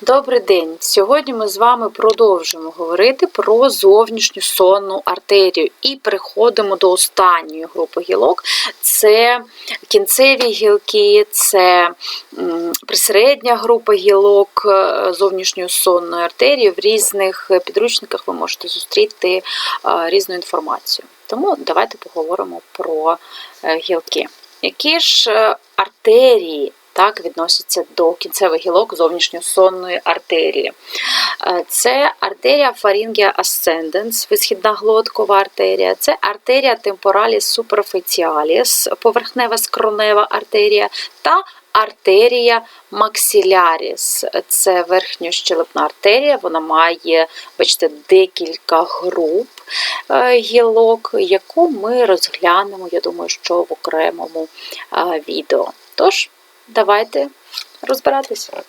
Добрий день! Сьогодні ми з вами продовжимо говорити про зовнішню сонну артерію і переходимо до останньої групи гілок. Це кінцеві гілки, це присередня група гілок е, зовнішньої сонної артерії. В різних підручниках ви можете зустріти е, різну інформацію. Тому давайте поговоримо про е, гілки. Які ж артерії так, відносяться до кінцевих гілок зовнішньосонної артерії. Е, Це артерія Pharyngia ascendens, висхідна глоткова артерія, це артерія temporalis superficialis, поверхнева скронева артерія та артерія maxillariis. Це верхньощелепна артерія, вона має, бачите, декілька груп е, гілок, яку ми розглянемо, я думаю, що в окремому е, відео. Тож, давайте розбиратися.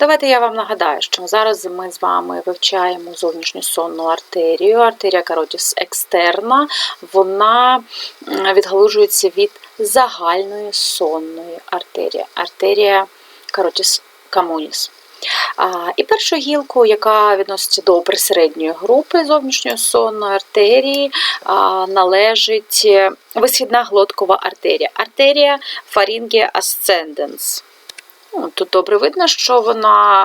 Давайте я вам нагадаю, що зараз ми з вами вивчаємо зовнішню сонну артерію, артерія каротіс екстерна, вона відгалужується від загальної сонної артерії, артерія каротіс камуніс. І першу гілку, яка відноситься до присередньої групи зовнішньої сонної артерії, належить е, висхідна глоткова артерія, артерія Pharyngia ascendens. Ну, Тут добре видно, що вона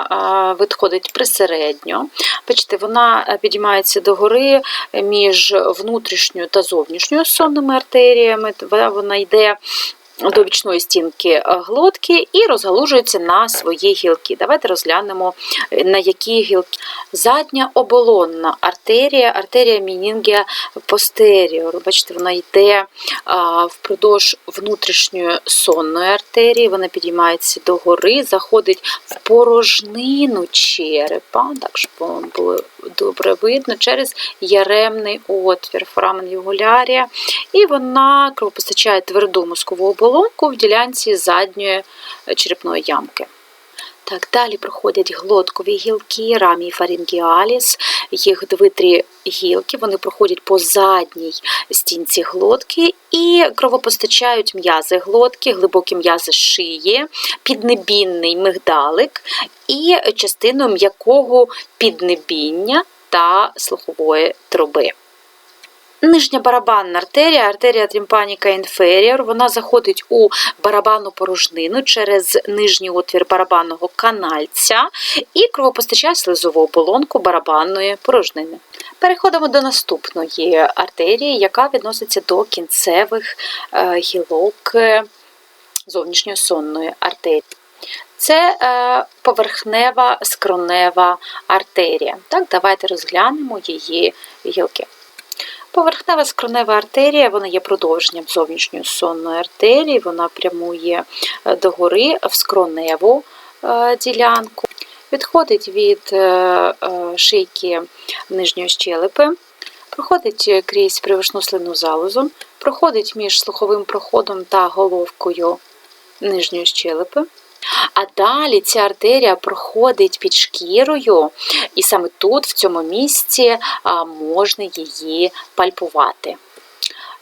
е, відходить присередньо. Бачите, вона е, підіймається догори між внутрішньою та зовнішньою сонними артеріями. Вона йде до бічної стінки е, глотки і розгалужується на свої гілки. Давайте розглянемо, е, на які гілки. Задня оболонна артерія, артерія мінінгія постеріор. Бачите, вона йде впродовж внутрішньої сонної артерії, вона підіймається догори, заходить в порожнину черепа, так щоб вам було добре видно, через яремний отвір, форамен югулярія, і вона кровопостачає тверду мозкову оболонку в ділянці задньої е, черепної ямки. Так, далі проходять глоткові гілки, рамій фарінгіаліс, їх дві-три гілки, вони проходять по задній стінці глотки і кровопостачають м'язи глотки, глибокі м'язи шиї, піднебінний мигдалик і частину м'якого піднебіння та слухової труби. Нижня барабанна артерія, артерія трімпаніка інферіор, вона заходить у барабанну порожнину через нижній отвір барабанного канальця і кровопостачає слизову оболонку барабанної порожнини. Переходимо до наступної артерії, яка відноситься до кінцевих е, гілок е, зовнішньої сонної артерії. Це е, поверхнева скронева артерія. Так, давайте розглянемо її гілки. Поверхнева скронева артерія, вона є продовженням зовнішньої сонної артерії, вона прямує е, догори в скроневу е, ділянку, відходить від е, шийки нижньої щелепи, проходить крізь привишну слину залозу, проходить між слуховим проходом та головкою нижньої щелепи. А далі ця артерія проходить під шкірою, і саме тут, в цьому місці, можна її пальпувати.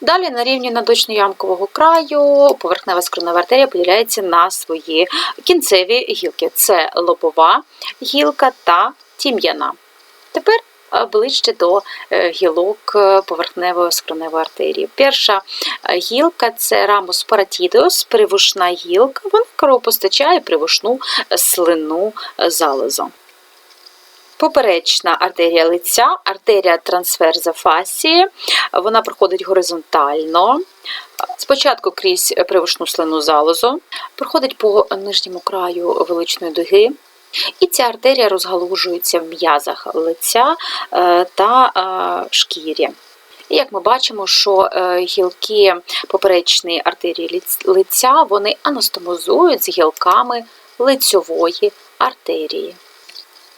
Далі на рівні надочно-ямкового краю поверхнева скронева артерія поділяється на свої кінцеві гілки: це лобова гілка та тім'яна. Тепер ближче до е, гілок е, поверхневої скроневої артерії. Перша е, гілка це рамус паратідеус, привушна гілка, вона кровопостачає привушну слину залозу. Поперечна артерія лиця, артерія трансферза фасії, вона проходить горизонтально. Спочатку крізь привушну слину залозу, проходить по нижньому краю величної дуги, і ця артерія розгалужується в м'язах лиця е, та е, шкірі. І як ми бачимо, що е, гілки поперечної артерії лиця вони анастомозують з гілками лицьової артерії.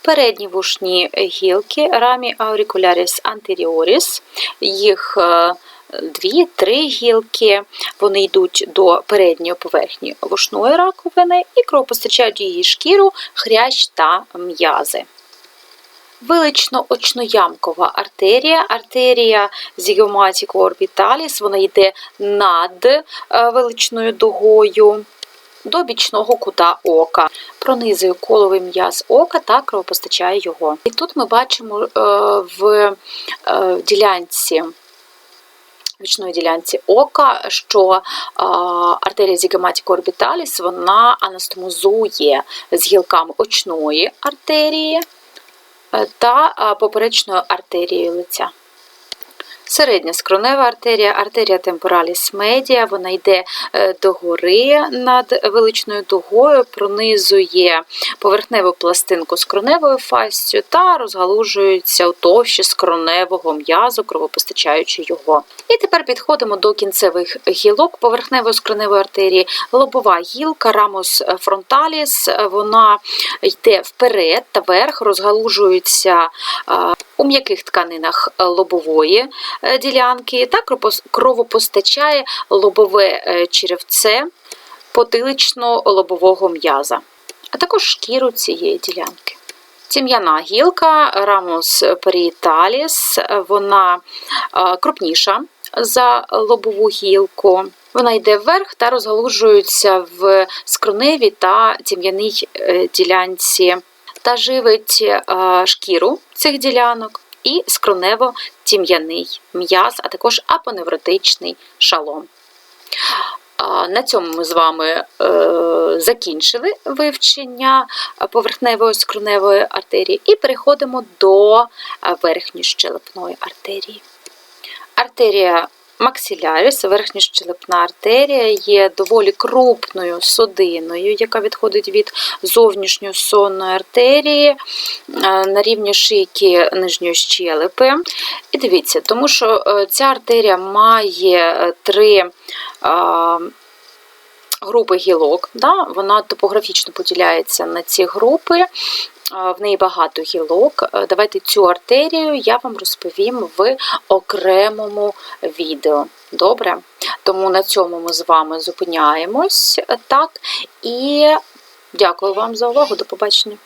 Передні вушні гілки рамі auricularis anterioris, їх е, дві-три гілки, вони йдуть до передньої поверхні вушної раковини і кровопостачають її шкіру, хрящ та м'язи. Вилично-очноямкова артерія, артерія зігоматіко орбіталіс, вона йде над е, величною дугою. До бічного кута ока, пронизує коловий м'яз ока та кровопостачає його. І тут ми бачимо е, в е, ділянці. Вічної ділянці ока, що а, артерія зігематіко орбіталіс вона анастомозує з гілками очної артерії е, та а, поперечною артерією лиця. Середня скронева артерія, артерія темпораліс медіа, вона йде е, догори над величною дугою, пронизує поверхневу пластинку скроневою фастю та розгалужується у товщі скроневого м'язу, кровопостачаючи його. І тепер підходимо до кінцевих гілок поверхневої скроневої артерії. Лобова гілка, рамус фронталіс, вона йде вперед та вверх, розгалужується е, у м'яких тканинах лобової е, ділянки та кровопостачає лобове е, черевце потилично-лобового м'яза, а також шкіру цієї ділянки. Тім'яна гілка рамус паріеталіс, вона е, крупніша за лобову гілку. Вона йде вверх та розгалужується в скроневій та тім'яній ділянці та живить е, шкіру цих ділянок і скронево-тім'яний м'яз, а також апоневротичний шалом. На цьому ми з вами е, закінчили вивчення поверхневої скроневої артерії і переходимо до е, верхньощелепної артерії. Артерія максиляріс, верхньощелепна артерія, є доволі крупною судиною, яка відходить від зовнішньої сонної артерії е, на рівні шийки нижньої щелепи. І дивіться, тому що е, ця артерія має е, три групи гілок. Да? Вона топографічно поділяється на ці групи. В неї багато гілок. Е, Давайте цю артерію я вам розповім в окремому відео. Добре? Тому на цьому ми з вами зупиняємось. е, Так, і дякую вам за увагу. До побачення.